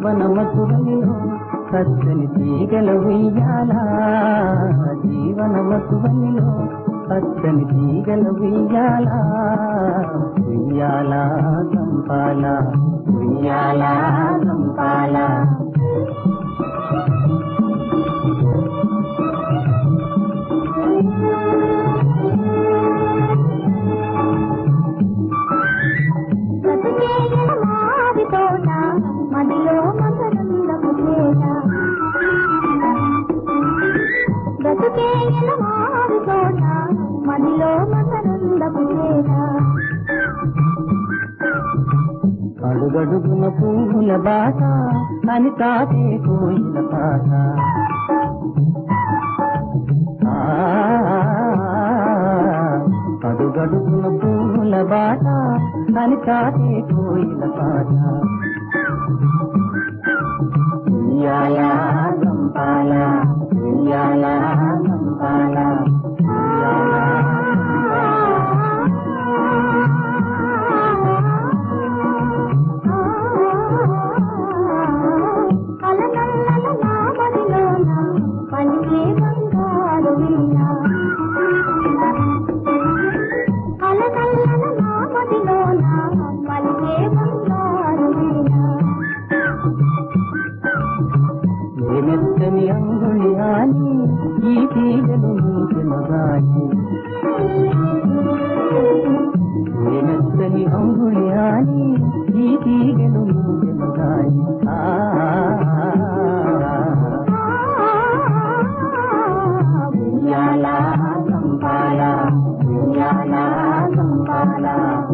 జీవన మధువైనో పచ్చని తీగల ఉయ్యాల జీవన మధువైనో పచ్చని తీగల ఉయ్యాల ఉయ్యాల సంపాల ఉయ్యాల సంపాల అడుగడుగున పూల బాట అని తాతే కోయిల పాట ఆ, అడుగడుగున పూల బాట అని తాతే కోయిల పాట la la la